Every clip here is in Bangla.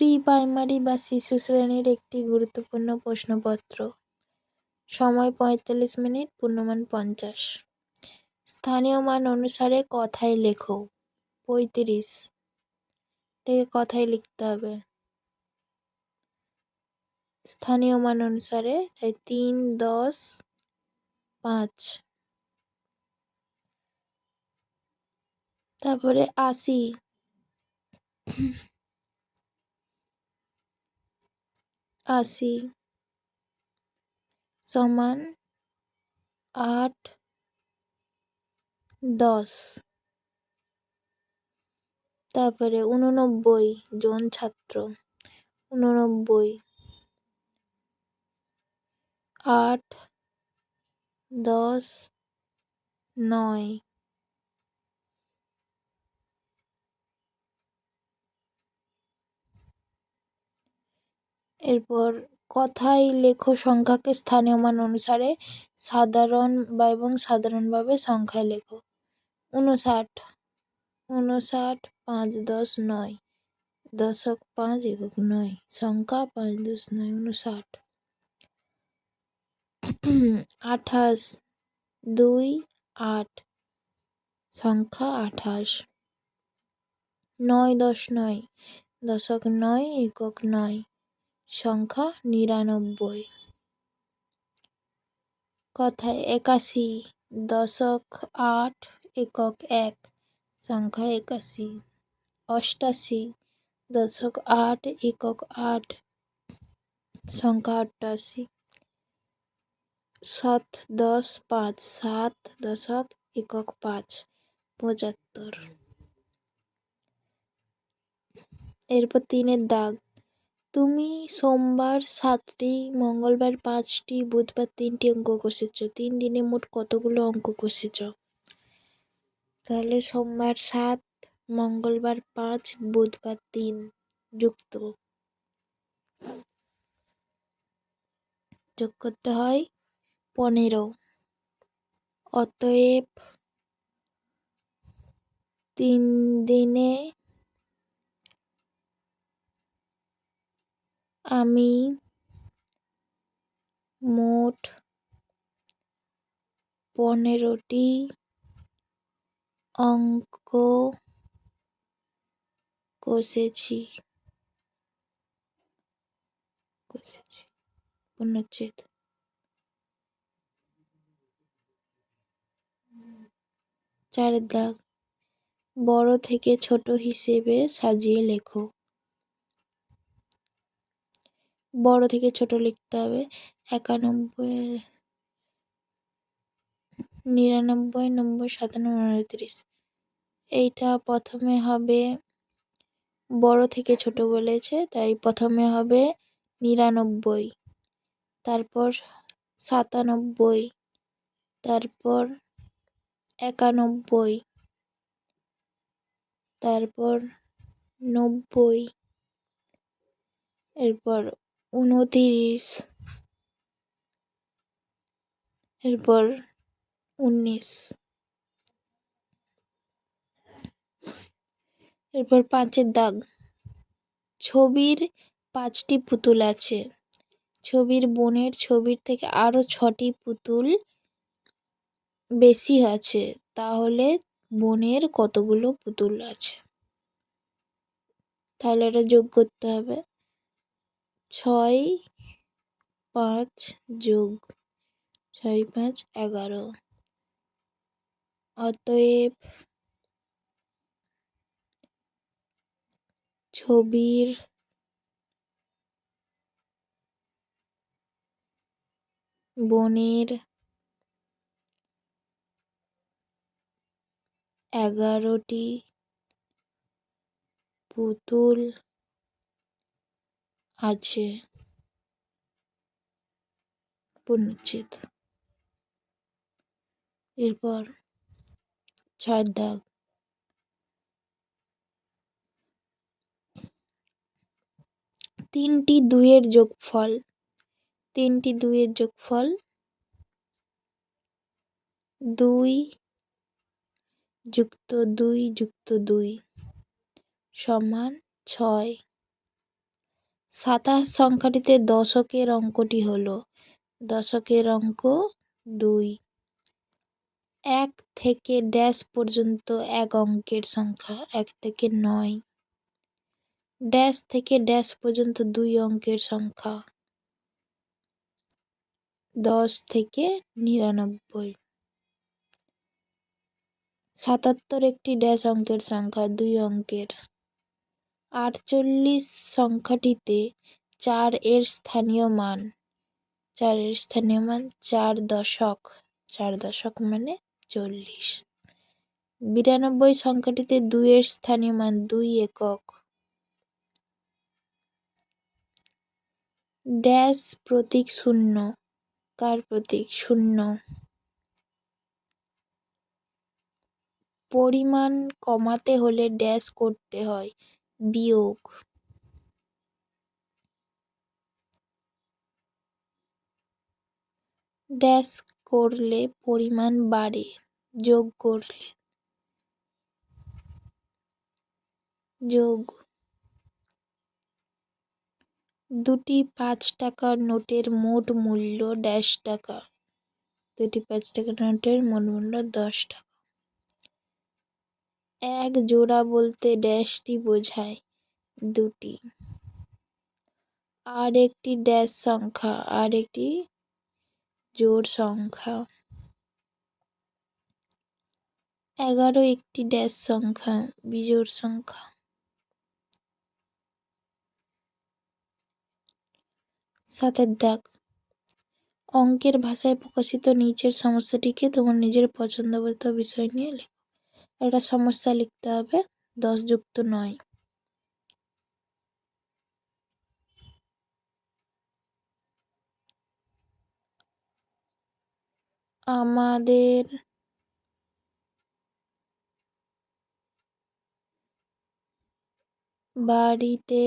প্রি প্রাইমারি বা শিশু শ্রেণির একটি গুরুত্বপূর্ণ প্রশ্নপত্র। সময় পঁয়তাল্লিশ মিনিট, পূর্ণমান পঞ্চাশ। স্থানীয় মান অনুসারে কথায় লেখো। পঁয়ত্রিশ। এটাকে কথায় লিখতে হবে। স্থানীয় মান অনুসারে তাই তিন, দশ, পাঁচ। তারপরে আশি। আশি সমান আট দশ তারপরে উননব্বই জন ছাত্র উননব্বই আট দশ নয় এরপর কথায় লেখো সংখ্যাকে স্থানীয় মান অনুসারে সাধারণ বা এবং সাধারণভাবে সংখ্যায় লেখো। উনষাট উনষাট পাঁচ দশ নয়, দশক পাঁচ একক নয়, সংখ্যা পাঁচ দশ নয়, উনষাট। আঠাশ, দুই, আট, সংখ্যা আঠাশ। নয় দশ নয়, দশক নয়, একক নয় সংখ্যা নিরানব্বই। কথায় একাশি, দশক আট, একক এক, সংখ্যা একাশি। অষ্টাশি, দশক আট, একক আট, সংখ্যা অষ্টাশি সাত দশ পাঁচ, সাত দশক একক পাঁচ, পঁচাত্তর। এরপর তিনের দাগ। তুমি সোমবার সাতটি, মঙ্গলবার পাঁচটি, বুধবার তিনটি অঙ্ক কষেছ। তিন দিনে মোট কতগুলো অঙ্ক কষেছ? তাহলে সোমবার সাত, মঙ্গলবার পাঁচ, বুধবার তিন যুক্ত। যোগ করতে হয় পনেরো। অতএব তিন দিনে আমি মোট পনেরোটি অঙ্ক কষেছি। কষেছি। পূর্ণচ্ছেদ চারের দাগ। বড় থেকে ছোট হিসেবে সাজিয়ে লেখো। বড় থেকে ছোট লিখতে হবে। একানব্বই, নিরানব্বই, নব্বই সাতানব্বই উনত্রিশ। এইটা প্রথমে হবে বড় থেকে ছোট বলেছে, তাই প্রথমে হবে নিরানব্বই, তারপর সাতানব্বই, তারপর একানব্বই, তারপর নব্বই, এরপর উনতিরিশ, এরপর উনিশ, এরপর পাঁচের দাগ। ছবির পাঁচটি পুতুল আছে। ছবির বোনের ছবির থেকে আরও ছটি পুতুল বেশি আছে। তাহলে বোনের কতগুলো পুতুল আছে? তাহলে এটা যোগ করতে হবে। ছয় পাঁচ যোগ ছয় পাঁচ এগারো। অতএব ছবির বনের এগারোটি পুতুল আছে পূর্ণচ্ছেদ এরপর ছয় দাগ। তিনটি দুইয়ের যোগফল। তিনটি দুইয়ের যোগফল দুই যুক্ত দুই যুক্ত দুই সমান ছয়। সাতাশ সংখ্যাটিতে দশকের অঙ্কটি হলো। দশকের অঙ্ক দুই। এক থেকে ড্যাশ পর্যন্ত এক অঙ্কের সংখ্যা, এক থেকে নয়। ড্যাশ থেকে ড্যাশ পর্যন্ত দুই অঙ্কের সংখ্যা, দশ থেকে নিরানব্বই। সাতাত্তর একটি ড্যাশ অঙ্কের সংখ্যা, দুই অঙ্কের। আটচল্লিশ সংখ্যাটিতে চার এর স্থানীয় মান। চার এর স্থানীয় মান চার দশক। চার দশক মানে চল্লিশ। বিরানব্বই সংখ্যাটিতে দুইয়ের স্থানীয় মান দুই একক। ড্যাশ প্রতীক শূন্য। কার প্রতীক? শূন্য। পরিমাণ কমাতে হলে ড্যাশ করতে হয়। বিয়োগ। ড্যাশ করলে পরিমাণ বাড়ে, যোগ করলে। যোগ। দুটি পাঁচ টাকার নোটের মোট মূল্য ড্যাশ টাকা। দুটি পাঁচ টাকার নোটের মোট মূল্য দশ টাকা। এক জোড়া বলতে ড্যাশটি বোঝায় দুটি। আর একটি ড্যাশ সংখ্যা, আর একটি জোড় সংখ্যা। এগারো একটি ড্যাশ সংখ্যা, বিজোড় সংখ্যা। সাতের দাগ। অঙ্কের ভাষায় প্রকাশিত নিচের সমস্যাটিকে তোমার নিজের পছন্দবর্ত বিষয় নিয়ে লেখো। একটা সমস্যা লিখতে হবে দশ যুক্ত নয়। আমাদের বাড়িতে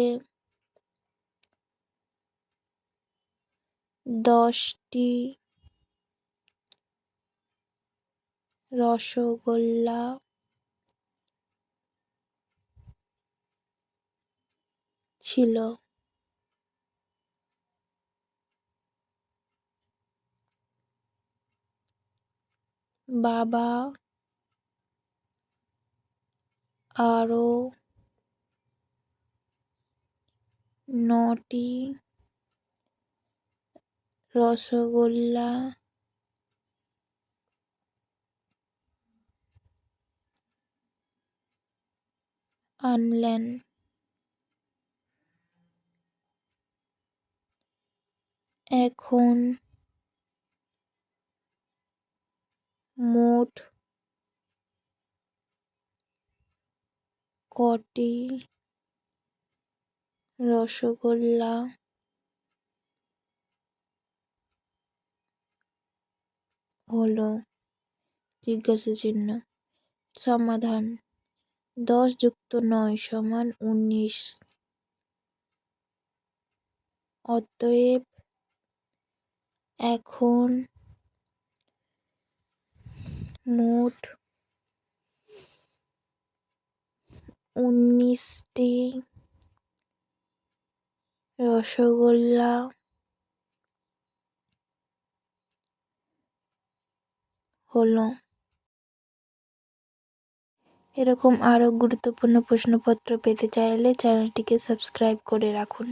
দশটি রসগোল্লা ছিল। বাবা আরও নটি রসগোল্লা আনলেন। এখন মোট কটি রসগোল্লা হলো? জিজ্ঞাসা চিহ্ন। সমাধান। দশ যুক্ত নয় সমান উনিশ। অতএব এখন মোট উনিশটি রসগোল্লা হলো এরকম আরও গুরুত্বপূর্ণ প্রশ্নপত্র পেতে চাইলে চ্যানেলটিকে সাবস্ক্রাইব করে রাখুন।